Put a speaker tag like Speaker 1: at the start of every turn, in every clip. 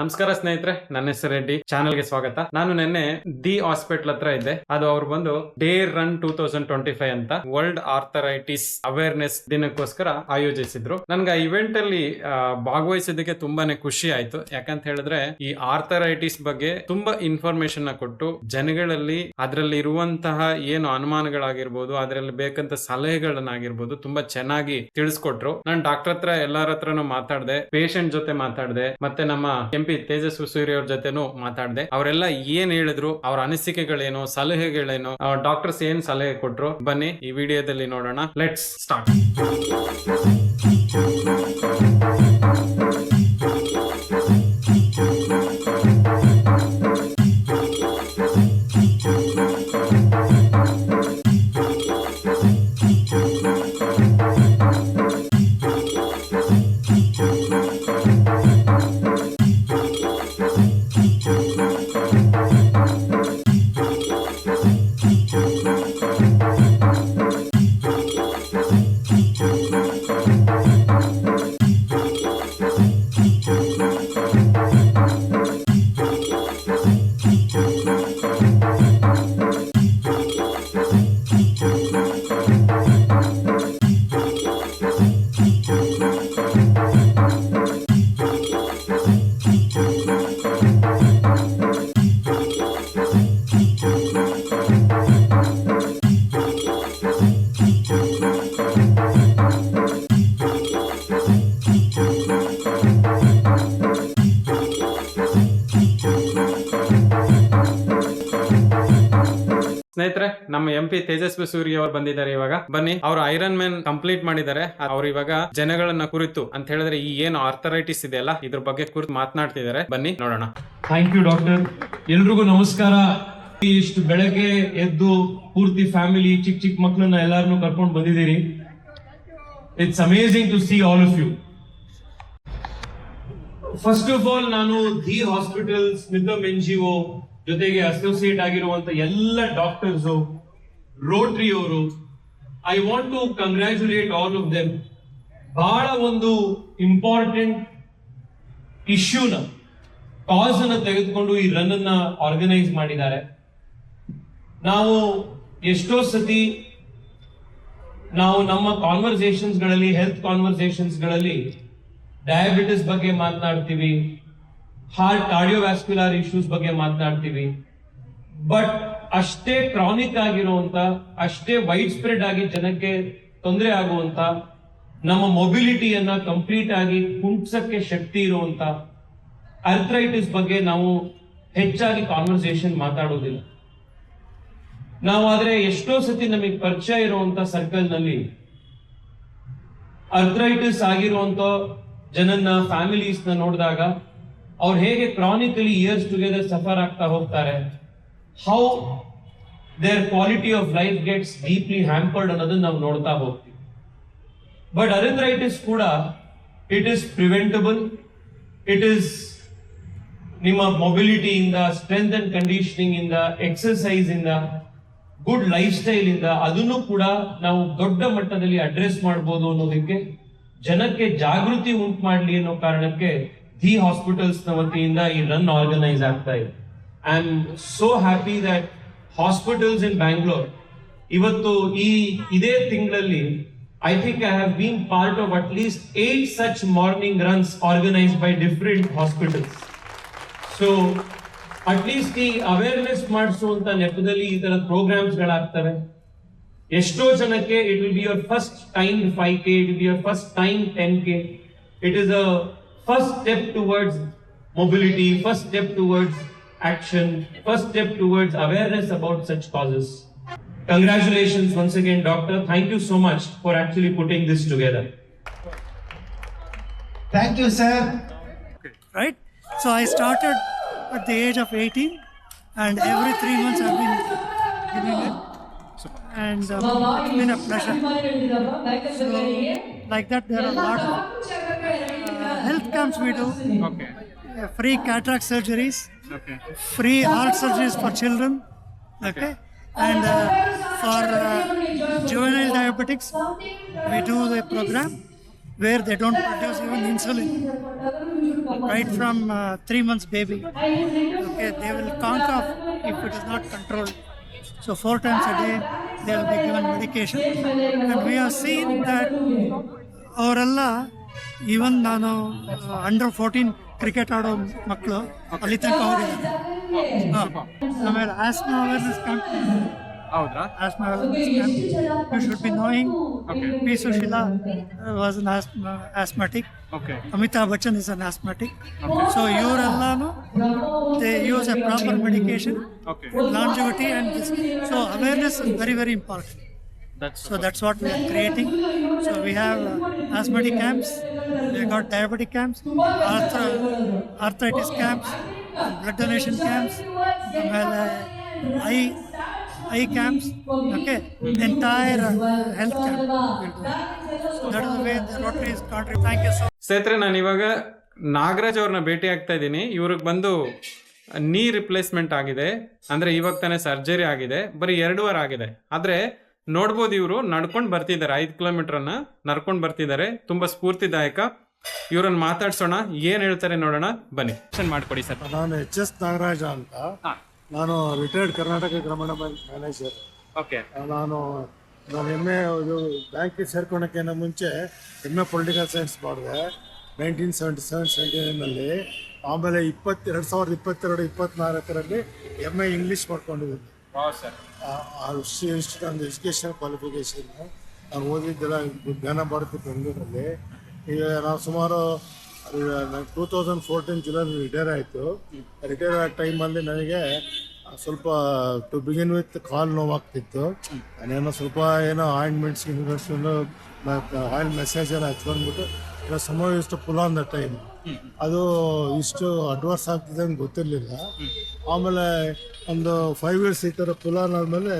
Speaker 1: ನಮಸ್ಕಾರ ಸ್ನೇಹಿತರೆ, ನನ್ನ ಹೆಸರು ರೆಡ್ಡಿ. ಚಾನಲ್ಗೆ ಸ್ವಾಗತ. ನಾನು ನಿನ್ನೆ ದಿ ಹಾಸ್ಪಿಟಲ್ ಹತ್ರ ಇದ್ದೆ. ಅದು ಅವ್ರು ಬಂದು day run two thousand twenty five ಅಂತ ವರ್ಲ್ಡ್ ಆರ್ಥರೈಟಿಸ್ ಅವೇರ್ನೆಸ್ ದಿನಕ್ಕೋಸ್ಕರ ಆಯೋಜಿಸಿದ್ರು. ನನ್ಗೆ ಆ ಇವೆಂಟ್ ಅಲ್ಲಿ ಭಾಗವಹಿಸಿದ್ದಕ್ಕೆ ತುಂಬಾನೇ ಖುಷಿ ಆಯ್ತು. ಯಾಕಂತ ಹೇಳಿದ್ರೆ, ಈ ಆರ್ಥರೈಟಿಸ್ ಬಗ್ಗೆ ತುಂಬಾ ಇನ್ಫಾರ್ಮೇಶನ್ನ ಕೊಟ್ಟು, ಜನಗಳಲ್ಲಿ ಅದರಲ್ಲಿ ಇರುವಂತಹ ಏನು ಅನುಮಾನಗಳಾಗಿರ್ಬೋದು, ಅದರಲ್ಲಿ ಬೇಕಂತ ಸಲಹೆಗಳನ್ನಾಗಿರ್ಬೋದು ತುಂಬಾ ಚೆನ್ನಾಗಿ ತಿಳಿಸ್ಕೊಟ್ರು. ನಾನು ಡಾಕ್ಟರ್ ಹತ್ರ ಎಲ್ಲಾರ ಹತ್ರನೂ ಮಾತಾಡ್ದೆ ಪೇಷಂಟ್ ಜೊತೆ ಮಾತಾಡ್ದೆ, ಮತ್ತೆ ನಮ್ಮ ಎಂ ಪಿ ತೇಜಸ್ವಿ ಸೂರ್ಯ ಅವ್ರ ಜೊತೆನೂ ಮಾತಾಡ್ದೆ. ಅವರೆಲ್ಲ ಏನ್ ಹೇಳಿದ್ರು, ಅವ್ರ ಅನಿಸಿಕೆಗಳೇನು, ಸಲಹೆಗಳೇನು ಡಾಕ್ಟರ್ಸ್ ಏನ್ ಸಲಹೆ ಕೊಟ್ರು, ಬನ್ನಿ ಈ ವಿಡಿಯೋದಲ್ಲಿ ನೋಡೋಣ. ಲೆಟ್ಸ್ ಸ್ಟಾರ್ಟ್ ನಮ್ಮ ಎಂ ಪಿ ತೇಜಸ್ವಿ ಸೂರ್ಯ ಅವರು ಬಂದಿದ್ದಾರೆ ಇವಾಗ. ಬನ್ನಿ, ಅವರು ಐರನ್ ಮ್ಯಾನ್ ಕಂಪ್ಲೀಟ್ ಮಾಡಿದ್ದಾರೆ. ಅವ್ರು ಇವಾಗ ಜನಗಳನ್ನ ಕುರಿತು ಅಂತ ಹೇಳಿದ್ರೆ ಈ ಏನು ಆರ್ಥರೈಟಿಸ್ ಇದೆ ಅಲ್ಲ ಇದ್ರ ಬಗ್ಗೆ ಕುರಿತು ಮಾತನಾಡ್ತಿದ್ದಾರೆ. ಬನ್ನಿ, ನೋಡೋಣ.
Speaker 2: ಥ್ಯಾಂಕ್ ಯು ಡಾಕ್ಟರ್ ಎಲ್ರಿಗೂ ನಮಸ್ಕಾರ. ಇಷ್ಟು ಬೆಳಗ್ಗೆ ಎದ್ದು ಪೂರ್ತಿ ಫ್ಯಾಮಿಲಿ ಚಿಕ್ಕ ಚಿಕ್ಕ ಮಕ್ಕಳನ್ನ ಎಲ್ಲಾರನ್ನು ಕರ್ಕೊಂಡು ಬಂದಿದ್ದೀರಿ. It's amazing to see all of you first of all ನಾನು ದಿ ಹಾಸ್ಪಿಟಲ್ ಸ್ಮಿತಮ್ ಎನ್ ಜಿ ಒ ಜೊತೆಗೆ ಅಸೋಸಿಯೇಟ್ ಆಗಿರುವಂತ ಎಲ್ಲ ಡಾಕ್ಟರ್ಸ್ ರೋಟ್ರಿ ಅವರು I want to congratulate all of them ಬಹಳ ಒಂದು ಇಂಪಾರ್ಟೆಂಟ್ ಇಶ್ಯೂನ ಕಾಸ್ ಅನ್ನ ತೆಗೆದುಕೊಂಡು ಈ ರನ್ ಅನ್ನ ಆರ್ಗನೈಸ್ ಮಾಡಿದ್ದಾರೆ. ನಾವು ಎಷ್ಟೋ ಸತಿ, ನಾವು ನಮ್ಮ ಕಾನ್ವರ್ಸೇಷನ್ಸ್ಗಳಲ್ಲಿ ಹೆಲ್ತ್ ಕಾನ್ವರ್ಸೇಷನ್ಸ್ಗಳಲ್ಲಿ ಡಯಾಬಿಟಿಸ್ ಬಗ್ಗೆ ಮಾತನಾಡ್ತೀವಿ. ಹಾರ್ಟ್ ಕಾರ್ಡಿಯೋವ್ಯಾಸ್ಕ್ಯುಲರ್ ಇಶ್ಯೂಸ್ ಬಗ್ಗೆ ಮಾತನಾಡ್ತೀವಿ. ಬಟ್ ಅಷ್ಟೇ ಕ್ರಾನಿಕ್ ಆಗಿರುವಂತ, ಅಷ್ಟೇ ವೈಡ್ ಸ್ಪ್ರೆಡ್ ಆಗಿ ಜನಕ್ಕೆ ತೊಂದರೆ ಆಗುವಂತ, ನಮ್ಮ ಮೊಬಿಲಿಟಿಯನ್ನ ಕಂಪ್ಲೀಟ್ ಆಗಿ ಕುಂಟ್ಸಕ್ಕೆ ಶಕ್ತಿ ಇರುವಂತ ಅರ್ಥ್ರೈಟಿಸ್ ಬಗ್ಗೆ ನಾವು ಹೆಚ್ಚಾಗಿ ಕಾನ್ವರ್ಸೇಷನ್ ಮಾತಾಡೋದಿಲ್ಲ. ನಾವು ಆದ್ರೆ ಎಷ್ಟೋ ಸತಿ ನಮಗೆ ಪರಿಚಯ ಇರುವಂತ ಸರ್ಕಲ್ನಲ್ಲಿ ಅರ್ಥ್ರೈಟಿಸ್ ಆಗಿರುವಂತ ಜನನ್ನ ಫ್ಯಾಮಿಲೀಸ್ ನೋಡಿದಾಗ ಅವ್ರು ಹೇಗೆ ಕ್ರಾನಿಕಲಿ ಇಯರ್ಸ್ ಟುಗೆದರ್ ಸಫರ್ ಆಗ್ತಾ ಹೋಗ್ತಾರೆ? How their quality of life gets deeply hampered ಅನ್ನೋದನ್ನ ನಾವು ನೋಡ್ತಾ ಹೋಗ್ತೀವಿ. ಬಟ್ ಅರೆಂದ್ರೈಟಿಸ್ ಕೂಡ it is preventable it is ನಿಮ್ಮ ಮೊಬಿಲಿಟಿಯಿಂದ ಸ್ಟ್ರೆಂತ್ ಅಂಡ್ ಕಂಡೀಷನಿಂಗ್ ಇಂದ ಎಕ್ಸರ್ಸೈಸ್ ಇಂದ ಗುಡ್ ಲೈಫ್ ಸ್ಟೈಲ್ ಇಂದ, ಅದನ್ನು ಕೂಡ ನಾವು ದೊಡ್ಡ ಮಟ್ಟದಲ್ಲಿ ಅಡ್ರೆಸ್ ಮಾಡಬಹುದು ಅನ್ನೋದಕ್ಕೆ ಜನಕ್ಕೆ ಜಾಗೃತಿ ಉಂಟು ಮಾಡಲಿ ಅನ್ನೋ ಕಾರಣಕ್ಕೆ ದಿ ಹಾಸ್ಪಿಟಲ್ಸ್ನ ವತಿಯಿಂದ ಈ ರನ್ ಆರ್ಗನೈಸ್ ಆಗ್ತಾ ಇದೆ. I am so happy that hospitals in Bangalore ಇವತ್ತು ಈ ಇದೇ ತಿಂಗಳಲ್ಲಿ I think I have been part of at least eight such morning runs organised by different hospitals so at least ಈ awareness ಮಾಡಿಸುವಂತ ನೆಪದಲ್ಲಿ ಈ ತರ ಪ್ರೋಗ್ರಾಮ್ಸ್ ಗಳಾಗ್ತವೆ ಎಷ್ಟೋ ಜನಕ್ಕೆ it will be your first time five K it will be your first time ten K it is a first step towards mobility, first step towards action, first step towards awareness about such causes. Congratulations once again, Doctor. Thank you so much for actually putting this together.
Speaker 3: Thank you, sir.
Speaker 4: Right? So I started at the age of 18 and every three months I've been giving it. And um, it's been a pleasure. So, like that, there are a lot of health camps we do,
Speaker 1: okay
Speaker 4: uh, free cataract surgeries,
Speaker 1: okay
Speaker 4: free heart surgeries for children, okay, and uh, for uh, juvenile diabetics, we do the program. where they don't produce even insulin right from uh, three months baby. Okay, they will conk off if it is not controlled. So four times a day they will be given medication, and we have seen that ಅವರೆಲ್ಲ even ನಾನು under fourteen cricket ಆಡೋ ಮಕ್ಕಳು ಅಲ್ಲಿ ತನಕ. ಆಮೇಲೆ asthma awareness camp
Speaker 1: so
Speaker 4: ಇವರೆಲ್ಲಾನು they use You should be awareness very asthmatic.
Speaker 1: Okay
Speaker 4: Amitabh Bachchan is an asthmatic. So ಇವರೆಲ್ಲನೂ use a proper medication,
Speaker 1: okay
Speaker 4: longevity and this. So awareness is very very important. That's what we are creating so we have we have uh, camps, we got diabetic camps, arthro- arthritis camps, blood donation camps, ಆಮೇಲೆ eye eye camps okay entire health camp that is way the Rotary is country thank you so
Speaker 1: ಸ್ನೇಹಿತರೆ ನಾನು ಇವಾಗ ನಾಗರಾಜ್ ಅವ್ರನ್ನ ಭೇಟಿ ಆಗ್ತಾ ಇದ್ದೀನಿ. ಇವ್ರಿಗೆ ಬಂದು ನೀ ರಿಪ್ಲೇಸ್ಮೆಂಟ್ ಆಗಿದೆ. ಅಂದ್ರೆ ಇವಾಗ ತಾನೇ ಸರ್ಜರಿ ಆಗಿದೆ. ಬರೀ ಎರಡು ವಾರ ಆಗಿದೆ. ಆದ್ರೆ ನೋಡ್ಬೋದು ಇವರು ನಡ್ಕೊಂಡು ಬರ್ತಿದ್ದಾರೆ. ಐದು ಕಿಲೋಮೀಟರ್ನ ನಡ್ಕೊಂಡು ಬರ್ತಿದ್ದಾರೆ. ತುಂಬಾ ಸ್ಫೂರ್ತಿದಾಯಕ. ಇವ್ರನ್ನ ಮಾತಾಡ್ಸೋಣ. ಏನ್ ಹೇಳ್ತಾರೆ ನೋಡೋಣ. ಬನ್ನಿ. ಮಾಡ್ಕೊಡಿ ಸರ್.
Speaker 3: ನಾನು ಎಚ್ ಎಸ್ ನಾಗರಾಜ ಅಂತ. ನಾನು ರಿಟೈರ್ಡ್ ಕರ್ನಾಟಕ ಗ್ರಾಮೀಣ ಬ್ಯಾಂಕ್ ಮ್ಯಾನೇಜರ್
Speaker 1: ಓಕೆ.
Speaker 3: ನಾನು ನಾನು ಎಂ ಎ ಇದು ಬ್ಯಾಂಕಿಗೆ ಸೇರ್ಕೊಳಕ್ಕಿಂತ ಮುಂಚೆ ಎಂ ಎ ಪೊಲಿಟಿಕಲ್ ಸೈನ್ಸ್ ಮಾಡಿದೆ. ನೈನ್ಟೀನ್ ಸೆವೆಂಟಿ ಸೆವೆನ್ ಸೆವೆಂಟಿ ನೈನಲ್ಲಿ ಆಮೇಲೆ ಇಪ್ಪತ್ತೆರಡು ಸಾವಿರದ ಇಪ್ಪತ್ತೆರಡು ಇಪ್ಪತ್ನಾಲ್ಕರಲ್ಲಿ ಎಂ ಎ ಇಂಗ್ಲೀಷ್ ಮಾಡ್ಕೊಂಡಿದ್ದೀನಿ. ಇನ್ಸ್ಟಿಟ್ಯೂಟ್ ಆಫ್ ಎಜುಕೇಷನ್ ಕ್ವಾಲಿಫಿಕೇಷನ್ ನಾನು ಓದಿದ್ದೆಲ್ಲ ಜ್ಞಾನ ಭಾರತಿ ಬೆಂಗಳೂರಲ್ಲಿ. ಈಗ ನಾವು ಸುಮಾರು two thousand fourteen July retire ಆಯಿತು. ರಿಟೈರ್ ಆದ ಟೈಮಲ್ಲಿ ನನಗೆ ಸ್ವಲ್ಪ ಟು ಬಿಗಿನ್ ವಿತ್ ಕಾಲ್ ನೋವಾಗ್ತಿತ್ತು. ನಾನೇನೋ ಸ್ವಲ್ಪ ಏನೋ ಆಯಿಂಟ್ಮೆಂಟ್ಸ್ ಆಯಿಲ್ ಮೆಸೇಜ್ ಎಲ್ಲ ಹಚ್ಕೊಂಡ್ಬಿಟ್ಟು ಇಲ್ಲ ಸಮ ಇಷ್ಟು ಪುಲ ಅಂದ ಟೈಮ್ ಅದು ಇಷ್ಟು ಅಡ್ವಾನ್ಸ್ ಆಗ್ತಿದೆ ಅಂತ ಗೊತ್ತಿರಲಿಲ್ಲ. ಆಮೇಲೆ ಒಂದು ಫೈವ್ ಇಯರ್ಸ್ ಈ ಥರ ಪುಲಾನ್ ಆದಮೇಲೆ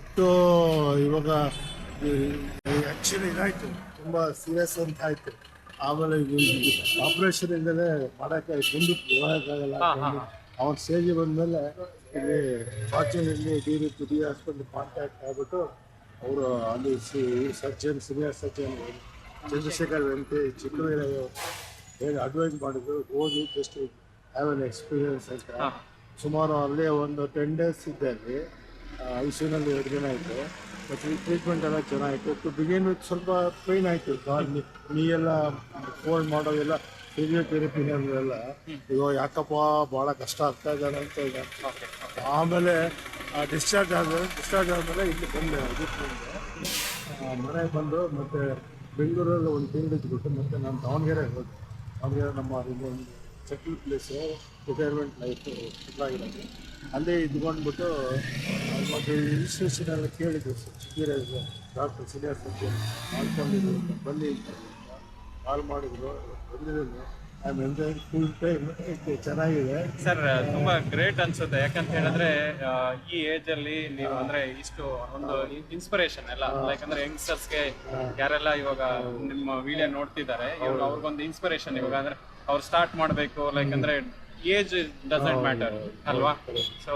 Speaker 3: ಅಷ್ಟು ಇವಾಗ ಆ್ಯಕ್ಚುಲಿ ಇದಾಯಿತು. ತುಂಬ ಸೀರಿಯಸ್ ಅಂತ ಆಯಿತು. ಆಮೇಲೆ ಆಪ್ರೇಷನ್ ಇಂದಲೇ ಮಾಡೋಕ್ಕೆ ಬಂದು ಹೋಗೋಕ್ಕಾಗಲ್ಲ ಅವನ ಸ್ಟೇಜಿಗೆ ಬಂದಮೇಲೆ ಇಲ್ಲಿ ಫಾರ್ಚೂನಲ್ಲಿ D V P D hospital contact ಆಗಿಬಿಟ್ಟು ಅವರು ಅಲ್ಲಿ C surgeon senior surgeon Chandrashekar ವೆಂಕಟೇ Chikkaveeraiah ಹೇಳಿ ಅಡ್ವೈಸ್ ಮಾಡಿದ್ರು ಓದಿ ಜಸ್ಟ್ ಹ್ಯಾವ್ ಅನ್ ಎಕ್ಸ್ಪೀರಿಯನ್ಸ್ ಅಂತ. ಸುಮಾರು ಅಲ್ಲೇ ಒಂದು ಟೆನ್ ಡೇಸ್ ಇದ್ದೆ ಅಲ್ಲಿ. ಐ ನಲ್ಲಿ ಎರಡು ದಿನ ಇತ್ತು ಮತ್ತು ಟ್ರೀಟ್ಮೆಂಟ್ ಎಲ್ಲ ಚೆನ್ನಾಗಿತ್ತು. ಟು ಬಿಗಿನ್ ವಿತ್ ಸ್ವಲ್ಪ ಪೈನ್ ಆಯಿತು. ನೀ ಎಲ್ಲ ಫೋನ್ ಮಾಡೋದೆಲ್ಲ ಫಿಸಿಯೋಥೆರಪಿ ಎಲ್ಲ ಇವಾಗ ಯಾಕಪ್ಪ ಭಾಳ ಕಷ್ಟ ಆಗ್ತಾ ಇದ್ದಾನೆ ಅಂತ ಇದೆ. ಆಮೇಲೆ ಡಿಸ್ಚಾರ್ಜ್ ಆದ ಡಿಸ್ಚಾರ್ಜ್ ಆದಮೇಲೆ ಇಲ್ಲಿ ಬಂದೆ. ಮನೆಗೆ ಬಂದು ಮತ್ತೆ ಬೆಂಗಳೂರಲ್ಲಿ ಒಂದು ತಿಂಗಳು ಇದ್ಬಿಟ್ಟು ಮತ್ತೆ ನಾನು ದಾವಣಗೆರೆ ಹೋದೆ. ದಾವಣಗೆರೆ ನಮ್ಮ ಒಂದು ಸೆಟಲ್ ಪ್ಲೇಸು ರಿಟೈರ್ಮೆಂಟ್ ಲೈಫ್ ಇದಾಗಿರೋದು. ಅಲ್ಲೇ ಇದ್ಕೊಂಡ್ಬಿಟ್ಟು ಮತ್ತು ಇನ್ಸ್ಟಿಟ್ಯೂಷನ್ ಎಲ್ಲ ಕೇಳಿದ್ರು ಸೀರಿಯಸ್ ಡಾಕ್ಟರ್ ಸೀನಿಯರ್ ಸರ್ಜನ್ ಮಾಡ್ಕೊಂಡಿದ್ರು ಬನ್ನಿ ಕಾಲ್ ಮಾಡಿದ್ರು. ಬಂದಿದ್ದೀನಿ. ಚೆನ್ನಾಗಿದೆ.
Speaker 1: ಸರ್ ತುಂಬಾ ಗ್ರೇಟ್ ಅನ್ಸುತ್ತೆ. ಯಾಕಂತ ಹೇಳಿದ್ರೆ ಈ ಏಜ್ ಅಲ್ಲಿ ನೀವು ಅಂದ್ರೆ ಇಷ್ಟು ಒಂದು ಇನ್ಸ್ಪಿರೇಷನ್ ಎಲ್ಲ ಲೈಕ್ ಅಂದ್ರೆ ಯಂಗ್ಸ್ಟರ್ಸ್ಗೆ ಯಾರೆಲ್ಲ ಇವಾಗ ನಿಮ್ಮ ವಿಡಿಯೋ ನೋಡ್ತಿದ್ದಾರೆ ಇವಾಗ ಅವ್ರಿಗೊಂದು ಇನ್ಸ್ಪಿರೇಷನ್ ಇವಾಗ ಅಂದ್ರೆ ಅವ್ರು ಸ್ಟಾರ್ಟ್ ಮಾಡ್ಬೇಕು ಲೈಕ್ ಅಂದ್ರೆ ಏಜ್ ಡಸಂಟ್ ಮ್ಯಾಟರ್ ಅಲ್ವಾ? ಸೊ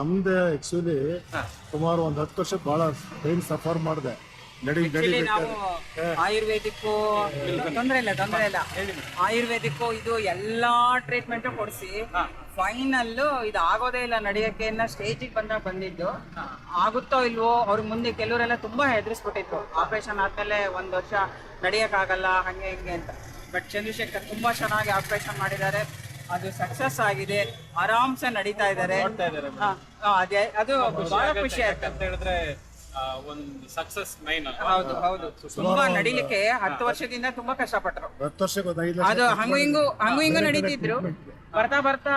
Speaker 3: ನಮ್ದು ಆ್ಯಕ್ಚುಲಿ ಸುಮಾರು ಒಂದು ಹತ್ತು ವರ್ಷ ಬಹಳ ಟೈಮ್ ಸಫರ್ ಮಾಡಿದೆ.
Speaker 5: ನಾವು ಆಯುರ್ವೇದಿಕ್ಕು ತೊಂದ್ರೆ ಇಲ್ಲ ತೊಂದ್ರೆ ಇಲ್ಲ. ಆಯುರ್ವೇದಿಕ್ಕು ಇದು ಎಲ್ಲಾ ಟ್ರೀಟ್ಮೆಂಟ್ ಕೊಡಿಸಿ. ಫೈನಲ್ ಇದು ಆಗೋದೇ ಇಲ್ಲ ನಡೆಯಕ್ಕೆ ಸ್ಟೇಜಿಗೆ ಬಂದಾಗ ಬಂದಿದ್ದು. ಆಗುತ್ತೋ ಇಲ್ವೋ ಅವ್ರ ಮುಂದೆ ಕೆಲವರೆಲ್ಲ ತುಂಬಾ ಹೆದರಿಸ್ಬಿಟ್ಟಿತ್ತು. ಆಪರೇಷನ್ ಆದ್ಮೇಲೆ ಒಂದ್ ವರ್ಷ ನಡೆಯಕ್ಕಾಗಲ್ಲ ಹಂಗೆ ಹಿಂಗೆ ಅಂತ. ಬಟ್ ಚಂದ್ರಶೇಖರ್ ತುಂಬಾ ಚೆನ್ನಾಗಿ ಆಪರೇಷನ್ ಮಾಡಿದ್ದಾರೆ. ಅದು ಸಕ್ಸಸ್ ಆಗಿದೆ. ಆರಾಮ್ಸೆ ನಡೀತಾ ಇದ್ದಾರೆ. ಅದೇ ಅದು ಬಹಳ ಖುಷಿ ಆಯ್ತು.
Speaker 1: ಅಂತ ಹೇಳಿದ್ರೆ ಒಂದು ಸಕ್ಸಸ್ ಮೈನ್
Speaker 5: ಹೌದು ಹೌದು. ತುಂಬಾ ನಡಿಲಿಕ್ಕೆ ಹತ್ತು ವರ್ಷದಿಂದ ತುಂಬಾ ಕಷ್ಟಪಟ್ರು
Speaker 3: ಹತ್ತು ವರ್ಷಕ್ಕೆ ಒಂದು ಐದು ಲಕ್ಷ
Speaker 5: ಅದು ಹಂಗು ಹಿಂಗು ಹಂಗು ಹಿಂಗು ನಡೀತಿದ್ರು. ಬರ್ತಾ ಬರ್ತಾ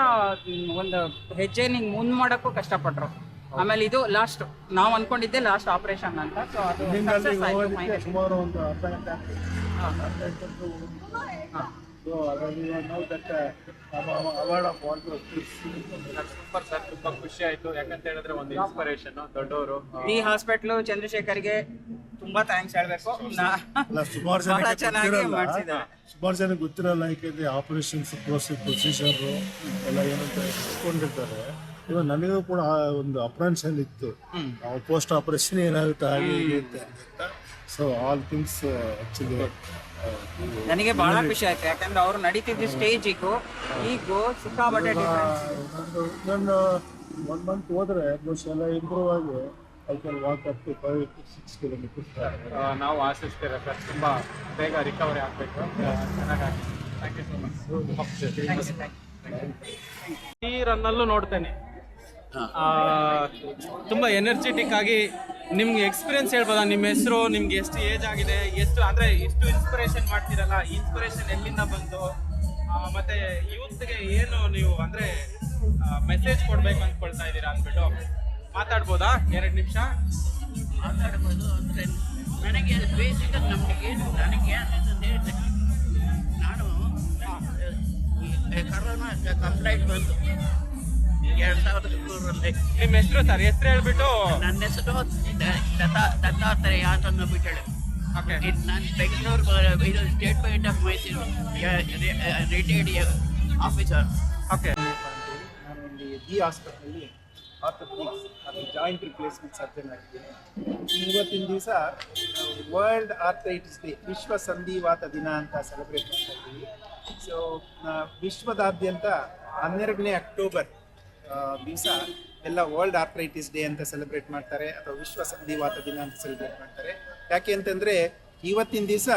Speaker 5: ಒಂದು ಹೆಜ್ಜೆ ನಿಂಗ್ ಮುಂದ್ ಮಾಡಕ್ಕೂ ಕಷ್ಟಪಟ್ರು. ಆಮೇಲೆ ಇದು ಲಾಸ್ಟ್ ನಾವ್ ಅನ್ಕೊಂಡಿದ್ದೆ ಲಾಸ್ಟ್ ಆಪರೇಷನ್ ಅಂತ. ಸೊ ಅದು success ಆಯ್ತು
Speaker 3: ಸುಮಾರು ಒಂದು ಅರ್ಧ ಗಂಟೆ ಅರ್ಧ ಗಂಟೆ ಸೊ ಅದರಲ್ಲಿ ನಾವು that award of wall
Speaker 1: super sir ತುಂಬಾ ಖುಷಿ ಆಯ್ತು. ಯಾಕಂತ ಹೇಳಿದ್ರೆ ಒಂದು ಇನ್ಸ್ಪಿರೇಷನ್ ದೊಡ್ಡವರು.
Speaker 5: ಈ ಹಾಸ್ಪಿಟ್ಲು ಚಂದ್ರಶೇಖರ್ಗೆ ತುಂಬಾ ಥ್ಯಾಂಕ್ಸ್ ಹೇಳ್ಬೇಕು.
Speaker 3: ಅಲ್ಲ ಸುಮಾರು
Speaker 5: ಬಹಳ
Speaker 3: ಜನ
Speaker 5: ಚೆನ್ನಾಗಿ
Speaker 3: ಗೊತ್ತಿರಲ್ಲ.
Speaker 5: ಮಾಡ್ಸಿದ್ದಾರೆ.
Speaker 3: ಸುಮಾರು ಜನ ಗೊತ್ತಿರಲ್ಲ ಯಾಕೆಂದ್ರೆ ಆಪರೇಷನ್ಸ್ ಪ್ರೊಸೀಜ್ ಪ್ರೊಸೀಜರ್ ಎಲ್ಲ ಏನಂತ ಇವಾಗ ನನಗೂ ಕೂಡ ಆ ಒಂದು ಅಪ್ರೆನ್ಷನ್ ಇತ್ತು. ಪೋಸ್ಟ್ ಆಪರೇಷನ್ ಏನಾಗುತ್ತೆ ಹಾಗೆ ಹೀಗೆ ಅಂತ. ಸೊ ಆಲ್ ಥಿಂಗ್ಸ್ ಆ್ಯಕ್ಚುಲಿ
Speaker 5: ನನಗೆ ಬಹಳ ಖುಷಿ ಆಯ್ತು. ಯಾಕಂದ್ರೆ ಅವ್ರು ನಡೀತಿದ್ದ ಸ್ಟೇಜಿಗೂ ಈಗೂ ಸಿಕ್ಕಾಪಟ್ಟೆ ಡಿಫ್ರೆನ್ಸ್
Speaker 3: ಇನ್ನೊಂದು ಒನ್ ಮಂತ್ ಹೋದ್ರೆ ಬಹುಶಃ ಎಲ್ಲ ಇಂಪ್ರೂವ್ ಆಗಿ I can walk up to five six kilometres
Speaker 1: ಆ, ನಾವು ಆಶಿಸ್ತೇವೆ ಸರ್ ತುಂಬಾ ಬೇಗ ರಿಕವರಿ ಆಗಬೇಕು. ಚೆನ್ನಾಗಿ ಥ್ಯಾಂಕ್ ಯು ಸೊ ಮಚ್ ಈ ರನ್ನಲ್ಲೂ ನೋಡ್ತೇನೆ. ಆ, ತುಂಬಾ ಎನರ್ಜೆಟಿಕ್ ಆಗಿ ನಿಮ್ಗೆ ಎಕ್ಸ್ಪೀರಿಯನ್ಸ್ ಹೇಳ್ಬೋದ? ನಿಮ್ಮ ಹೆಸರು, ನಿಮ್ಗೆ ಎಷ್ಟು ಏಜ್ ಆಗಿದೆ? ಎಷ್ಟು, ಅಂದ್ರೆ ಎಷ್ಟು ಇನ್ಸ್ಪಿರೇಷನ್ ಮಾಡ್ತೀರಲ್ಲ ಇನ್ಸ್ಪಿರೇಷನ್ ಎಲ್ಲಿಂದ ಬಂತು? ಮತ್ತೆ ಯೂತ್ಗೆ ಏನು ನೀವು, ಅಂದ್ರೆ ಮೆಸೇಜ್ ಕೊಡ್ಬೇಕು ಅಂದ್ಕೊಳ್ತಾ ಇದ್ದೀರಾ ಅಂದ್ಬಿಟ್ಟು ಮಾತಾಡ್ಬೋದಾ? ಎರಡು ನಿಮಿಷ.
Speaker 6: ಮಾತಾಡ್ಬೋದು, ಅಂದರೆ ನನಗೆ ಬೇಸಿಕ್ ನಮಗೆ ನನಗೆ ನಾನು ಕರೋನಾ ಕಂಪ್ಲೇಂಟ್ ಬಂತು. ಎರಡು ಸಾವಿರದ ಮೂರರಲ್ಲಿ
Speaker 1: ನಿಮ್ಮ ಹೆಸರು ಸರ್? ಹೆಸರು ಹೇಳ್ಬಿಟ್ಟು.
Speaker 6: ನನ್ನ ಹೆಸರು ದತ್ತಾತ್ರೇಯ ಅಂತ ಬಿಟ್ಟಳು
Speaker 1: ಓಕೆ.
Speaker 6: ನಾನು ಬೆಂಗಳೂರು ಇದು State Bank of Mysore retired officer
Speaker 1: okay.
Speaker 7: ನಾನು ಇಲ್ಲಿ ದಿ ಹಾಸ್ಪಿಟಲಲ್ಲಿ ಆರ್ಥೋಪೆಡಿಕ್ಸ್ ಅದು ಜಾಯಿಂಟ್ ರಿಪ್ಲೇಸ್ಮೆಂಟ್ ಸರ್ಜನ್ ಆಗಿದ್ದೀನಿ ಇವತ್ತಿನ ದಿವಸ ವರ್ಲ್ಡ್ ಆರ್ಥೈಟಿಸ್ ಡೇ ವಿಶ್ವ ಸಂಧಿವಾತ ದಿನ ಅಂತ ಸೆಲೆಬ್ರೇಟ್ ಮಾಡ್ತಾ ಇದ್ದೀವಿ. ಸೊ ವಿಶ್ವದಾದ್ಯಂತ ಹನ್ನೆರಡನೇ ಅಕ್ಟೋಬರ್ ದಿವಸ ಎಲ್ಲ ವರ್ಲ್ಡ್ ಆರ್ಥರೈಟಿಸ್ ಡೇ ಅಂತ ಸೆಲೆಬ್ರೇಟ್ ಮಾಡ್ತಾರೆ, ಅಥವಾ ವಿಶ್ವ ಸಂಧಿವಾತ ದಿನ ಅಂತ ಸೆಲೆಬ್ರೇಟ್ ಮಾಡ್ತಾರೆ. ಯಾಕೆ ಅಂತಂದರೆ, ಇವತ್ತಿನ ದಿವಸ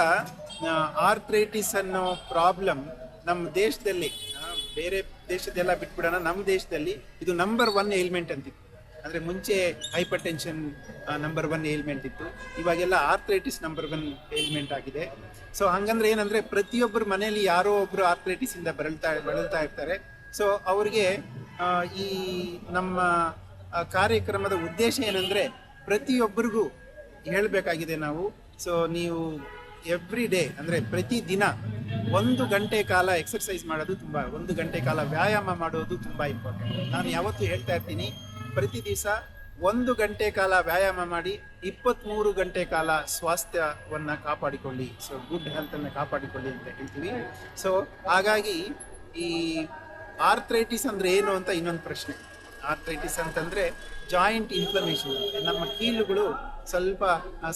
Speaker 7: ಆರ್ಥರೈಟಿಸ್ ಅನ್ನೋ ಪ್ರಾಬ್ಲಮ್ ನಮ್ಮ ದೇಶದಲ್ಲಿ ಬೇರೆ ದೇಶದೆಲ್ಲ ಬಿಟ್ಬಿಡೋಣ ನಮ್ಮ ದೇಶದಲ್ಲಿ ಇದು ನಂಬರ್ ಒನ್ ಏಲ್ಮೆಂಟ್ ಅಂತಿತ್ತು. ಅಂದರೆ ಮುಂಚೆ hypertension number one ailment ಇತ್ತು. ಇವಾಗೆಲ್ಲ ಆರ್ಥರೈಟಿಸ್ ನಂಬರ್ ಒನ್ ಏಲ್ಮೆಂಟ್ ಆಗಿದೆ. ಸೊ ಹಂಗಂದ್ರೆ ಏನಂದ್ರೆ ಪ್ರತಿಯೊಬ್ಬರ ಮನೆಯಲ್ಲಿ ಯಾರೋ ಒಬ್ರು ಆರ್ಥರೈಟಿಸ್ ಇಂದ ಬಳಲ್ತಾ ಬಳಲ್ತಾ ಇರ್ತಾರೆ. ಸೊ ಅವ್ರಿಗೆ ಈ ನಮ್ಮ ಕಾರ್ಯಕ್ರಮದ ಉದ್ದೇಶ ಏನಂದರೆ ಪ್ರತಿಯೊಬ್ಬರಿಗೂ ಹೇಳಬೇಕಾಗಿದೆ ನಾವು. ಸೊ ನೀವು ಎವ್ರಿ ಡೇ ಅಂದರೆ ಪ್ರತಿ ದಿನ ಒಂದು ಗಂಟೆ ಕಾಲ ಎಕ್ಸರ್ಸೈಸ್ ಮಾಡೋದು ತುಂಬ, ಒಂದು ಗಂಟೆ ಕಾಲ ವ್ಯಾಯಾಮ ಮಾಡೋದು ತುಂಬ ಇಂಪಾರ್ಟೆಂಟ್ ನಾನು ಯಾವತ್ತೂ ಹೇಳ್ತಾ ಇರ್ತೀನಿ, ಪ್ರತಿ ದಿವಸ ಒಂದು ಗಂಟೆ ಕಾಲ ವ್ಯಾಯಾಮ ಮಾಡಿ ಇಪ್ಪತ್ತ್ಮೂರು ಗಂಟೆ ಕಾಲ ಸ್ವಾಸ್ಥ್ಯವನ್ನು ಕಾಪಾಡಿಕೊಳ್ಳಿ. ಸೊ ಗುಡ್ ಹೆಲ್ತನ್ನು ಕಾಪಾಡಿಕೊಳ್ಳಿ ಅಂತ ಹೇಳ್ತೀವಿ. ಸೊ ಹಾಗಾಗಿ ಈ ಆರ್ಥ್ರೈಟಿಸ್ ಅಂದರೆ ಏನು ಅಂತ ಇನ್ನೊಂದು ಪ್ರಶ್ನೆ. ಆರ್ಥ್ರೈಟಿಸ್ ಅಂತಂದರೆ ಜಾಯಿಂಟ್ ಇನ್ಫ್ಲಮೇಷನ್ ನಮ್ಮ ಕೀಲುಗಳು ಸ್ವಲ್ಪ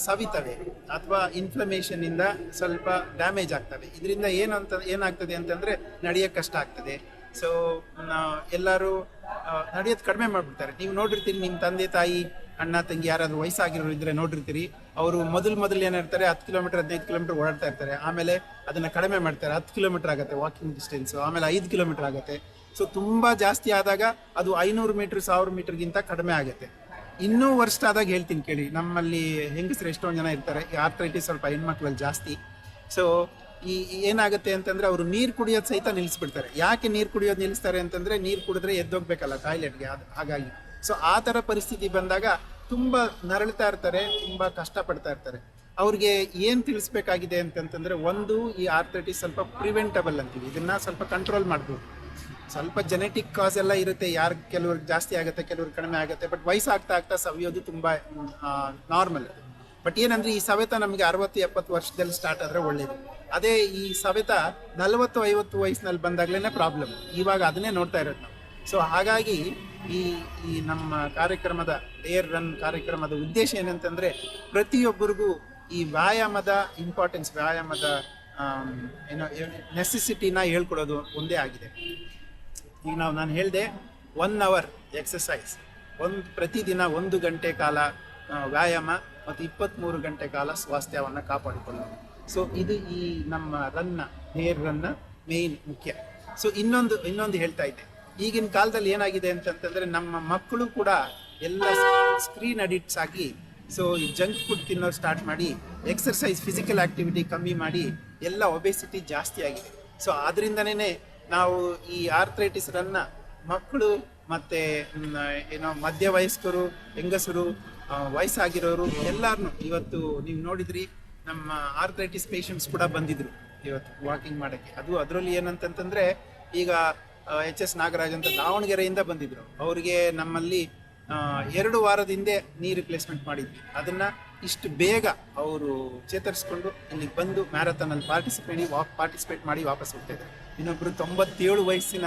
Speaker 7: ಸವಿತವೆ ಅಥವಾ ಇನ್ಫ್ಲಮೇಷನ್ ಇಂದ ಸ್ವಲ್ಪ ಡ್ಯಾಮೇಜ್ ಆಗ್ತವೆ. ಇದರಿಂದ ಏನು ಅಂತ ಏನಾಗ್ತದೆ ಅಂತಂದ್ರೆ ನಡೆಯೋಕ್ಕೆ ಕಷ್ಟ ಆಗ್ತದೆ. ಸೊ ಎಲ್ಲರೂ ನಡೆಯೋದು ಕಡಿಮೆ ಮಾಡ್ಬಿಡ್ತಾರೆ. ನೀವು ನೋಡಿರ್ತೀರಿ ನಿಮ್ಮ ತಂದೆ, ತಾಯಿ, ಅಣ್ಣ, ತಂಗಿ ಯಾರಾದ್ರೂ ವಯಸ್ಸಾಗಿರೋರು ಇದ್ರೆ ನೋಡಿರ್ತೀರಿ. ಅವರು ಮೊದಲು ಮೊದಲು ಏನಿರ್ತಾರೆ, ಹತ್ತು ಕಿಲೋಮೀಟರ್, ಹದಿನೈದು ಕಿಲೋಮೀಟರ್ ಓಡಾಡ್ತಾ ಇರ್ತಾರೆ. ಆಮೇಲೆ ಅದನ್ನ ಕಡಿಮೆ ಮಾಡ್ತಾರೆ. ಹತ್ತು ಕಿಲೋಮೀಟರ್ ಆಗುತ್ತೆ ವಾಕಿಂಗ್ ಡಿಸ್ಟೆನ್ಸ್ ಆಮೇಲೆ ಐದು ಕಿಲೋಮೀಟರ್ ಆಗುತ್ತೆ. ಸೊ ತುಂಬ ಜಾಸ್ತಿ ಆದಾಗ ಅದು ಐನೂರು ಮೀಟರ್, ಸಾವಿರ ಮೀಟ್ರ್ಗಿಂತ ಕಡಿಮೆ ಆಗುತ್ತೆ. ಇನ್ನೂ ವರ್ಷ ಆದಾಗ ಹೇಳ್ತೀನಿ ಕೇಳಿ. ನಮ್ಮಲ್ಲಿ ಹೆಂಗಸರು ಎಷ್ಟೊಂದು ಜನ ಇರ್ತಾರೆ. ಈ ಆರ್ಥ್ರೈಟಿಸ್ ಸ್ವಲ್ಪ ಹೆಣ್ಮಕ್ಳಲ್ಲಿ ಜಾಸ್ತಿ. ಸೊ ಈ ಏನಾಗುತ್ತೆ ಅಂತಂದ್ರೆ ಅವರು ನೀರು ಕುಡಿಯೋದು ಸಹಿತ ನಿಲ್ಲಿಸ್ಬಿಡ್ತಾರೆ ಯಾಕೆ ನೀರು ಕುಡಿಯೋದು ನಿಲ್ಲಿಸ್ತಾರೆ ಅಂತಂದ್ರೆ ನೀರು ಕುಡಿದ್ರೆ ಎದ್ದೋಗ್ಬೇಕಲ್ಲ ಟಾಯ್ಲೆಟ್ಗೆ ಅದು, ಹಾಗಾಗಿ. ಸೊ ಆ ಥರ ಪರಿಸ್ಥಿತಿ ಬಂದಾಗ ತುಂಬಾ ನರಳ್ತಾ ಇರ್ತಾರೆ, ತುಂಬಾ ಕಷ್ಟಪಡ್ತಾ ಇರ್ತಾರೆ. ಅವ್ರಿಗೆ ಏನು ತಿಳಿಸ್ಬೇಕಾಗಿದೆ ಅಂತಂತಂದ್ರೆ ಒಂದು, ಈ ಆರ್ಥ್ರೈಟಿಸ್ ಸ್ವಲ್ಪ ಪ್ರಿವೆಂಟಬಲ್ ಅಂತೀವಿ. ಇದನ್ನ ಸ್ವಲ್ಪ ಕಂಟ್ರೋಲ್ ಮಾಡ್ಬೋದು. ಸ್ವಲ್ಪ ಜೆನೆಟಿಕ್ ಕಾಸ್ ಎಲ್ಲ ಇರುತ್ತೆ. ಯಾರು ಕೆಲವ್ರಿಗೆ ಜಾಸ್ತಿ ಆಗುತ್ತೆ ಕೆಲವ್ರಿಗೆ ಕಡಿಮೆ ಆಗುತ್ತೆ ಬಟ್ ವಯಸ್ಸಾಗ್ತಾ ಆಗ್ತಾ ಸವಿಯೋದು ತುಂಬ ನಾರ್ಮಲ್ ಬಟ್ ಏನಂದ್ರೆ ಈ ಸವೆತ ನಮಗೆ ಅರವತ್ತು, ಎಪ್ಪತ್ತು ವರ್ಷದಲ್ಲಿ ಸ್ಟಾರ್ಟ್ ಆದ್ರೆ ಒಳ್ಳೇದು. ಅದೇ ಈ ಸವೆತ ನಲವತ್ತು, ಐವತ್ತು ವಯಸ್ಸಿನಲ್ಲಿ ಬಂದಾಗ್ಲೇನೆ ಪ್ರಾಬ್ಲಮ್ ಇವಾಗ ಅದನ್ನೇ ನೋಡ್ತಾ ಇರೋದು ನಾವು. ಸೊ ಹಾಗಾಗಿ ಈ ಈ ನಮ್ಮ ಕಾರ್ಯಕ್ರಮದ ಏರ್ ರನ್ ಕಾರ್ಯಕ್ರಮದ ಉದ್ದೇಶ ಏನಂತಂದ್ರೆ ಪ್ರತಿಯೊಬ್ಬರಿಗೂ ಈ ವ್ಯಾಯಾಮದ ಇಂಪಾರ್ಟೆನ್ಸ್ ವ್ಯಾಯಾಮದ ಏನೋ ನೆಸೆಸಿಟಿನ ಹೇಳ್ಕೊಡೋದು ಒಂದೇ ಆಗಿದೆ. ಈಗ ನಾವು ನಾನು ಹೇಳಿದೆ ಒನ್ ಅವರ್ ಎಕ್ಸಸೈಸ್ ಒಂದು ಪ್ರತಿದಿನ ಒಂದು ಗಂಟೆ ಕಾಲ ವ್ಯಾಯಾಮ ಮತ್ತು ಇಪ್ಪತ್ತ್ಮೂರು ಗಂಟೆ ಕಾಲ ಸ್ವಾಸ್ಥ್ಯವನ್ನು ಕಾಪಾಡಿಕೊಳ್ಳೋದು. ಸೊ ಇದು ಈ ನಮ್ಮ ರನ್ನ ಹೇರ್ ರನ್ನ ಮೇಯ್ನ್ ಮುಖ್ಯ. ಸೊ ಇನ್ನೊಂದು ಇನ್ನೊಂದು ಹೇಳ್ತಾ ಇದ್ದೆ. ಈಗಿನ ಕಾಲದಲ್ಲಿ ಏನಾಗಿದೆ ಅಂತಂತಂದರೆ ನಮ್ಮ ಮಕ್ಕಳು ಕೂಡ ಎಲ್ಲ ಸ್ಕ್ರೀನ್ ಅಡಿಕ್ಟ್ಸ್ ಆಗಿ ಸೊ ಈ ಜಂಕ್ ಫುಡ್ ತಿನ್ನೋದು ಸ್ಟಾರ್ಟ್ ಮಾಡಿ ಎಕ್ಸರ್ಸೈಸ್ ಫಿಸಿಕಲ್ ಆ್ಯಕ್ಟಿವಿಟಿ ಕಮ್ಮಿ ಮಾಡಿ, ಎಲ್ಲ ಒಬೆಸಿಟಿ ಜಾಸ್ತಿ ಆಗಿದೆ. ಸೊ ಆದ್ರಿಂದನೇ ನಾವು ಈ ಆರ್ಥ್ರೈಟಿಸ್ ಅನ್ನ ಮಕ್ಕಳು ಮತ್ತೆ ಏನೋ ಮಧ್ಯ ವಯಸ್ಕರು ಹೆಂಗಸರು ವಯಸ್ಸಾಗಿರೋರು ಎಲ್ಲಾರನು ಇವತ್ತು ನೀವು ನೋಡಿದ್ರಿ, ನಮ್ಮ ಆರ್ಥ್ರೈಟಿಸ್ ಪೇಷಂಟ್ಸ್ ಕೂಡ ಬಂದಿದ್ರು ಇವತ್ತು ವಾಕಿಂಗ್ ಮಾಡಕ್ಕೆ. ಅದು ಅದರಲ್ಲಿ ಏನಂತಂತಂದ್ರೆ, ಈಗ ಎಚ್ ಎಸ್ ನಾಗರಾಜ್ ಅಂತ ದಾವಣಗೆರೆಯಿಂದ ಬಂದಿದ್ರು. ಅವರಿಗೆ ನಮ್ಮಲ್ಲಿ ಎರಡು ವಾರದ ನೀ ರಿಪ್ಲೇಸ್ಮೆಂಟ್ ಮಾಡಿದ್ವಿ. ಅದನ್ನ ಇಷ್ಟು ಬೇಗ ಅವರು ಚೇತರಿಸ್ಕೊಂಡು ಇಲ್ಲಿಗೆ ಬಂದು ಮ್ಯಾರಥಾನ್ ಅಲ್ಲಿ ಪಾರ್ಟಿಸಿಪೇಟ್ ವಾಕ್ ಪಾರ್ಟಿಸಿಪೇಟ್ ಮಾಡಿ ವಾಪಸ್ ಹೋಗ್ತಾ ಇದ್ದಾರೆ. ಇನ್ನೊಬ್ರು ತೊಂಬತ್ತೇಳು ವಯಸ್ಸಿನ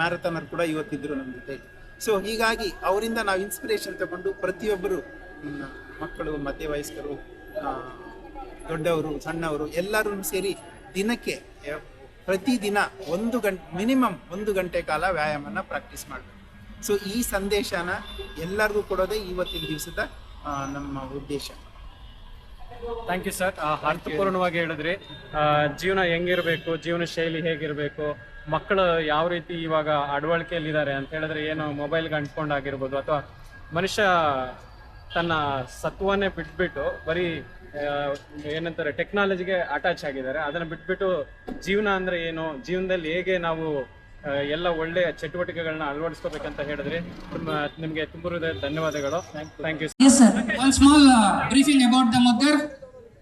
Speaker 7: ಮ್ಯಾರಥಾನರ್ ಕೂಡ ಇವತ್ತಿದ್ರು ನಮ್ಮ ಜೊತೆ. ಸೊ ಹೀಗಾಗಿ ಅವರಿಂದ ನಾವು ಇನ್ಸ್ಪಿರೇಷನ್ ತಗೊಂಡು ಪ್ರತಿಯೊಬ್ಬರು ಮಕ್ಕಳು ಮಧ್ಯ ವಯಸ್ಕರು ದೊಡ್ಡವರು, ಸಣ್ಣವರು ಎಲ್ಲರೂ ಸೇರಿ ದಿನಕ್ಕೆ ಪ್ರತಿದಿನ ಒಂದು ಗಂಟೆ ಮಿನಿಮಮ್ ಒಂದು ಗಂಟೆ ಕಾಲ ವ್ಯಾಯಾಮನ ಪ್ರಾಕ್ಟೀಸ್ ಮಾಡಬೇಕು. ಸೊ ಈ ಸಂದೇಶನ ಎಲ್ಲರಿಗೂ ಕೊಡೋದೇ ಇವತ್ತಿನ ದಿವಸದ ನಮ್ಮ ಉದ್ದೇಶ.
Speaker 1: ಥ್ಯಾಂಕ್ ಯು ಸರ್ ಅರ್ಥಪೂರ್ಣವಾಗಿ ಹೇಳಿದ್ರಿ. ಆ, ಜೀವನ ಹೆಂಗಿರ್ಬೇಕು ಜೀವನ ಶೈಲಿ ಹೇಗಿರಬೇಕು ಮಕ್ಕಳು ಯಾವ ರೀತಿ ಇವಾಗ ಅಡವಳಿಕೆಯಲ್ಲಿದ್ದಾರೆ ಅಂತ ಹೇಳಿದ್ರೆ ಏನು ಮೊಬೈಲ್ಗೆ ಅಂಟ್ಕೊಂಡಾಗಿರ್ಬೋದು ಅಥವಾ ಮನುಷ್ಯ ತನ್ನ ಸತ್ವನೇ ಬಿಟ್ಬಿಟ್ಟು ಬರೀ ಏನಂತಾರೆ ಟೆಕ್ನಾಲಜಿಗೆ ಅಟ್ಯಾಚ್ ಆಗಿದ್ದಾರೆ. ಅದನ್ನ ಬಿಟ್ಬಿಟ್ಟು ಜೀವನ ಅಂದ್ರೆ ಏನು? ಜೀವನದಲ್ಲಿ ಹೇಗೆ ನಾವು ಎಲ್ಲ ಒಳ್ಳೆಯ ಚಟುವಟಿಕೆಗಳನ್ನ ಅಳವಡಿಸ್ಕೋಬೇಕಂತ ಹೇಳಿದ್ರೆ ನಿಮಗೆ ತುಂಬ ಹೃದಯದ ಧನ್ಯವಾದಗಳು
Speaker 8: thank you uh, briefing about the mudgar.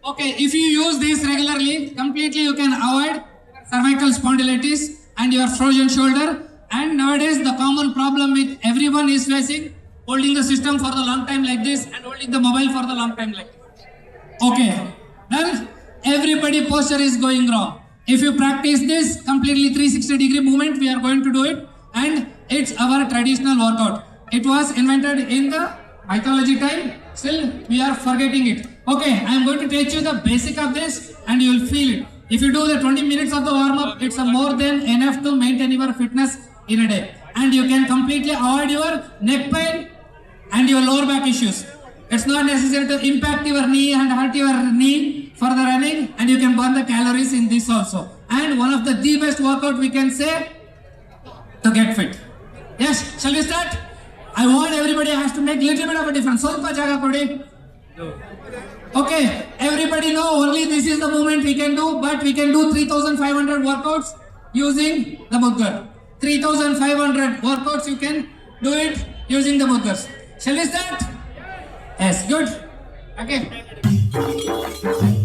Speaker 8: Okay, if you use this regularly, completely you can avoid cervical spondylitis and your frozen shoulder. And nowadays, the common problem with everyone is facing holding the system for the long time like this and holding the mobile for the long time like this. Okay, then everybody posture is going wrong. If you practice this completely 360 degree movement, we are going to do it, and it's our traditional workout. It was invented in the mythology time. Still, we are forgetting it. Okay, I am going to teach you the basic of this, and you will feel it. If you do the 20 minutes of the warm up, it's more than enough to maintain your fitness in a day, and you can completely avoid your neck pain and your lower back issues. It's not necessary to impact your knee and hurt your knee for the running and you can burn the calories in this also. And one of the, the best workout we can say to get fit. Yes, shall we start? I want everybody has to make little bit of a difference. Solpa jaga kodi. Okay, everybody know only this is the movement we can do, but we can do 3500 workouts using the mudgar. 3500 workouts you can do it using the mudgars. Shall we start? Yes, good. Okay.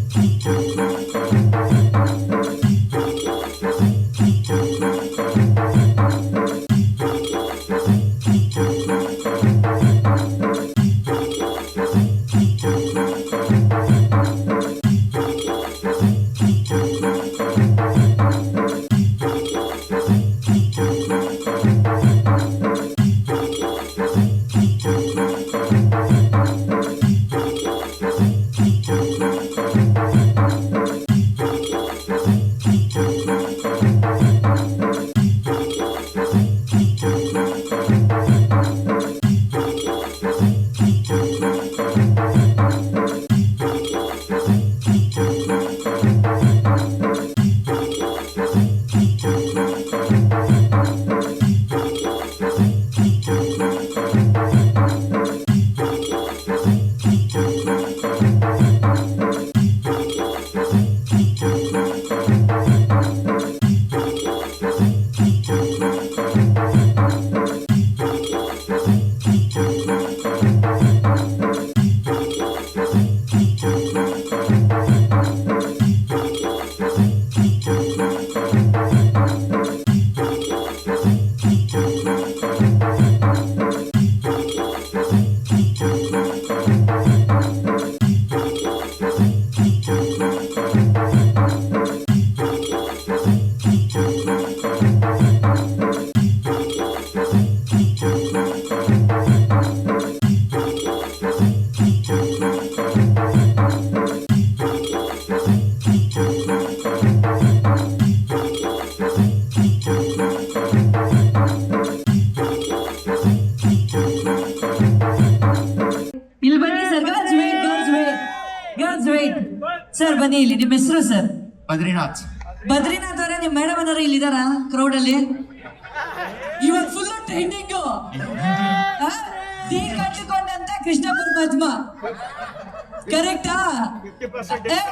Speaker 9: ಬನ್ನಿ ಇಲ್ಲಿ ನಿಮ್ಮ ಹೆಸರು sir.
Speaker 8: Badrinath.
Speaker 9: Badrinath ಅವರೇ ನಿಮ್ಮ madam ಏನಾರ ಇಲ್ಲಿ ಇದಾರ crowd ಅಲ್ಲಿ ಇವತ್ತು ಫುಲ್ ಟ್ರೆಂಡಿಂಗ್ ಟೀ ಕಟ್ಟಿಕೊಂಡಂತ ಕೃಷ್ಣ ಪದ್ಮ ಕರೆಕ್ಟಾ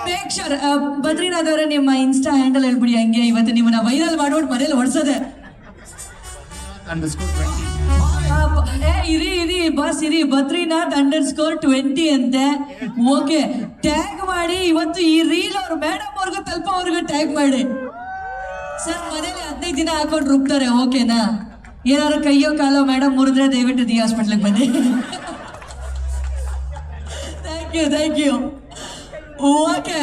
Speaker 9: ಮೇಕ್ ಶೋರ್ ಬದ್ರಿನಾಥ್ ಅವರೇ ನಿಮ್ಮ ಇನ್ಸ್ಟಾ ಹ್ಯಾಂಡಲ್ ಹೇಳ್ಬಿಡಿ ಹಂಗೆ. ಇವತ್ತು ನಿಮ್ಮನ್ನ ವೈರಲ್ ಮಾಡೋಡ್ ಮನೇಲಿ ಹೊಡ್ಸೋದೆ.
Speaker 8: Underscore 20.
Speaker 9: ಆ, ಬ- ಏ, ಇರಿ ಇರಿ ಬಸ್ ಇರಿ. ಬದ್ರಿನಾಥ್ ಅಂಡರ್ ಸ್ಕೋರ್ ಟ್ವೆಂಟಿ ಅಂತೆ. ಓಕೆ ಟ್ಯಾಗ್ ಮಾಡಿ ಇವತ್ತು ಈ ರೀಲ್ ಅವ್ರ ಮೇಡಮ್ ಅವ್ರಿಗೂ ತಲುಪೋವರೆಗೂ ಟ್ಯಾಗ್ ಮಾಡಿ. ಸರ್ ಮನೇಲಿ ಹದಿನೈದು ದಿನ ಹಾಕೊಂಡು ರುಬ್ತಾರೆ ಓಕೆನಾ ಏನಾದ್ರು ಕೈಯೋ ಕಾಲೋ ಮೇಡಮ್ ಮುರಿದ್ರೆ ದಯವಿಟ್ಟು ದಿ ಹಾಸ್ಪಿಟ್ಲಿಗೆ ಬನ್ನಿ. Thank you thank you okay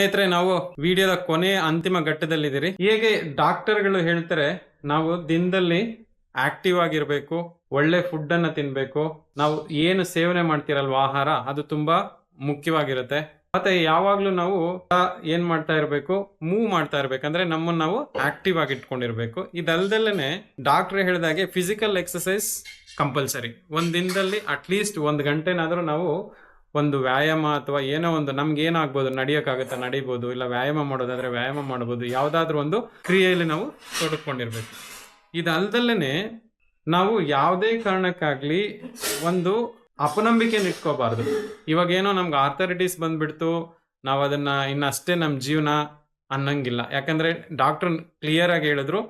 Speaker 1: ಸ್ನೇಹಿತರೆ, ನಾವು ವಿಡಿಯೋದ ಕೊನೆ ಅಂತಿಮ ಘಟ್ಟದಲ್ಲಿದ್ದೀರಿ. ಹೇಗೆ ಡಾಕ್ಟರ್ಗಳು ಹೇಳ್ತಾರೆ, ನಾವು ದಿನದಲ್ಲಿ ಆಕ್ಟಿವ್ ಆಗಿರ್ಬೇಕು, ಒಳ್ಳೆ ಫುಡ್ ಅನ್ನ ತಿನ್ಬೇಕು, ನಾವು ಏನು ಸೇವನೆ ಮಾಡ್ತಿರಲ್ವ ಆಹಾರ, ಅದು ತುಂಬಾ ಮುಖ್ಯವಾಗಿರುತ್ತೆ. ಮತ್ತೆ ಯಾವಾಗ್ಲೂ ನಾವು ಏನ್ ಮಾಡ್ತಾ ಇರಬೇಕು, ಮೂವ್ ಮಾಡ್ತಾ ಇರ್ಬೇಕಂದ್ರೆ ನಮ್ಮನ್ನ ನಾವು ಆಕ್ಟಿವ್ ಆಗಿ ಇಟ್ಕೊಂಡಿರ್ಬೇಕು. ಇದಲ್ದಲ್ಲೇ ಡಾಕ್ಟರ್ ಹೇಳಿದಾಗೆ ಫಿಸಿಕಲ್ ಎಕ್ಸಸೈಸ್ ಕಂಪಲ್ಸರಿ ಒಂದ್ ದಿನದಲ್ಲಿ ಅಟ್ಲೀಸ್ಟ್ ಒಂದ್ ಗಂಟೆನಾದ್ರೂ ನಾವು ಒಂದು ವ್ಯಾಯಾಮ ಅಥವಾ ಏನೋ ಒಂದು ನಮ್ಗೆ ಏನಾಗ್ಬೋದು, ನಡಿಯೋಕ್ಕಾಗುತ್ತೆ, ನಡಿಬೋದು, ಇಲ್ಲ ವ್ಯಾಯಾಮ ಮಾಡೋದಾದ್ರೆ ವ್ಯಾಯಾಮ ಮಾಡ್ಬೋದು, ಯಾವುದಾದ್ರೂ ಒಂದು ಕ್ರಿಯೆಯಲ್ಲಿ ನಾವು ತೊಡಕೊಂಡಿರ್ಬೇಕು ಇದಲ್ದಲ್ಲೇ ನಾವು ಯಾವುದೇ ಕಾರಣಕ್ಕಾಗ್ಲಿ ಒಂದು ಅಪನಂಬಿಕೆನ ಇಟ್ಕೋಬಾರ್ದು. ಇವಾಗ ಏನೋ ನಮ್ಗೆ ಆರ್ಥರೈಟಿಸ್ ಬಂದ್ಬಿಡ್ತು ನಾವು ಅದನ್ನ ಇನ್ನಷ್ಟೇ ನಮ್ಮ ಜೀವನ ಅನ್ನಂಗಿಲ್ಲ. ಯಾಕಂದ್ರೆ ಡಾಕ್ಟರ್ ಕ್ಲಿಯರ್ ಆಗಿ ಹೇಳಿದ್ರು,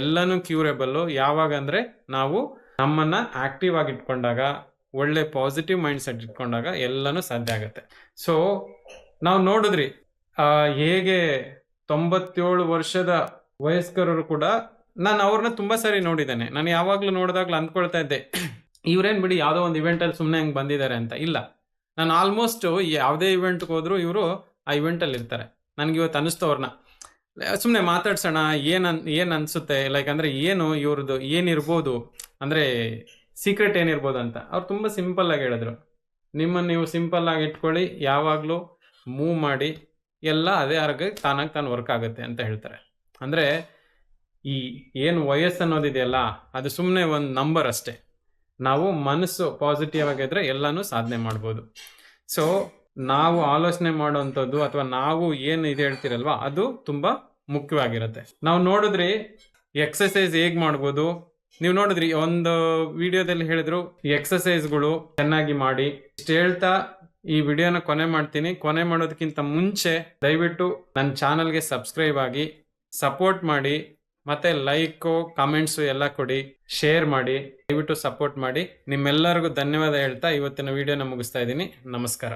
Speaker 1: ಎಲ್ಲನೂ ಕ್ಯೂರೇಬಲ್ಲು ಯಾವಾಗ ಅಂದ್ರೆ ನಾವು ನಮ್ಮನ್ನ ಆಕ್ಟಿವ್ ಆಗಿ ಇಟ್ಕೊಂಡಾಗ ಒಳ್ಳೆ ಪಾಸಿಟಿವ್ ಮೈಂಡ್ ಸೆಟ್ ಇಟ್ಕೊಂಡಾಗ ಎಲ್ಲನೂ ಸಾಧ್ಯ ಆಗುತ್ತೆ. ಸೊ ನಾವು ನೋಡಿದ್ರಿ ಹೇಗೆ ತೊಂಬತ್ತೇಳು ವರ್ಷದ ವಯಸ್ಕರರು ಕೂಡ ನಾನು ಅವ್ರನ್ನ ತುಂಬಾ ಸಾರಿ ನೋಡಿದ್ದೇನೆ. ನಾನು ಯಾವಾಗ್ಲೂ ನೋಡಿದಾಗ್ಲೂ ಅಂದ್ಕೊಳ್ತಾ ಇದ್ದೆ, ಇವ್ರೇನ್ ಬಿಡಿ ಯಾವುದೋ ಒಂದು ಇವೆಂಟ್ ಅಲ್ಲಿ ಸುಮ್ಮನೆ ಹಂಗೆ ಬಂದಿದ್ದಾರೆ ಅಂತ. ಇಲ್ಲ. ನಾನು ಆಲ್ಮೋಸ್ಟ್ ಯಾವುದೇ ಇವೆಂಟ್ಗೆ ಹೋದ್ರು ಇವರು ಆ ಇವೆಂಟಲ್ಲಿ ಇರ್ತಾರೆ. ನನ್ಗೆ ಇವತ್ತು ಅನಿಸ್ತು ಅವ್ರನ್ನ ಸುಮ್ಮನೆ ಮಾತಾಡ್ಸೋಣ, ಏನು ಏನ್ ಅನ್ಸುತ್ತೆ? ಲೈಕ್ ಅಂದ್ರೆ ಏನು ಇವ್ರದ್ದು ಏನಿರ್ಬೋದು ಅಂದ್ರೆ ಸೀಕ್ರೆಟ್ ಏನಿರ್ಬೋದು ಅಂತ ಅವ್ರು ತುಂಬ ಸಿಂಪಲ್ ಆಗಿ ಹೇಳಿದ್ರು. ನಿಮ್ಮನ್ನು ನೀವು ಸಿಂಪಲ್ ಆಗಿ ಇಟ್ಕೊಳ್ಳಿ, ಯಾವಾಗಲೂ ಮೂವ್ ಮಾಡಿ, ಎಲ್ಲ ಅದೇ ಆರೋಗ್ಯ ತಾನಾಗಿ ತಾನು ವರ್ಕ್ ಆಗುತ್ತೆ ಅಂತ ಹೇಳ್ತಾರೆ. ಅಂದರೆ ಈ ಏನು ವಯಸ್ಸು ಅನ್ನೋದಿದೆಯಲ್ಲ, ಅದು ಸುಮ್ಮನೆ ಒಂದು ನಂಬರ್ ಅಷ್ಟೇ. ನಾವು ಮನಸ್ಸು ಪಾಸಿಟಿವ್ ಆಗಿದ್ರೆ ಎಲ್ಲನೂ ಸಾಧನೆ ಮಾಡ್ಬೋದು. ಸೊ ನಾವು ಆಲೋಚನೆ ಮಾಡುವಂಥದ್ದು ಅಥವಾ ನಾವು ಏನು ಇದು ಹೇಳ್ತಿರಲ್ವ, ಅದು ತುಂಬ ಮುಖ್ಯವಾಗಿರುತ್ತೆ. ನಾವು ನೋಡಿದ್ರಿ ಎಕ್ಸಸೈಸ್ ಹೇಗೆ ಮಾಡ್ಬೋದು ನೀವು ನೋಡಿದ್ರಿ, ಒಂದು ವಿಡಿಯೋದಲ್ಲಿ ಹೇಳಿದ್ರು ಎಕ್ಸಸೈಸ್ಗಳು ಚೆನ್ನಾಗಿ ಮಾಡಿ. ಇಷ್ಟು ಹೇಳ್ತಾ ಈ ವಿಡಿಯೋನ ಕೊನೆ ಮಾಡ್ತೀನಿ. ಕೊನೆ ಮಾಡೋದಕ್ಕಿಂತ ಮುಂಚೆ ದಯವಿಟ್ಟು ನನ್ನ ಚಾನಲ್ಗೆ ಸಬ್ಸ್ಕ್ರೈಬ್ ಆಗಿ, ಸಪೋರ್ಟ್ ಮಾಡಿ, ಮತ್ತೆ ಲೈಕು, ಕಾಮೆಂಟ್ಸು ಎಲ್ಲ ಕೊಡಿ, ಶೇರ್ ಮಾಡಿ, ದಯವಿಟ್ಟು ಸಪೋರ್ಟ್ ಮಾಡಿ. ನಿಮ್ಮೆಲ್ಲರಿಗೂ ಧನ್ಯವಾದ ಹೇಳ್ತಾ ಇವತ್ತಿನ ವಿಡಿಯೋನ ಮುಗಿಸ್ತಾ ಇದ್ದೀನಿ. ನಮಸ್ಕಾರ.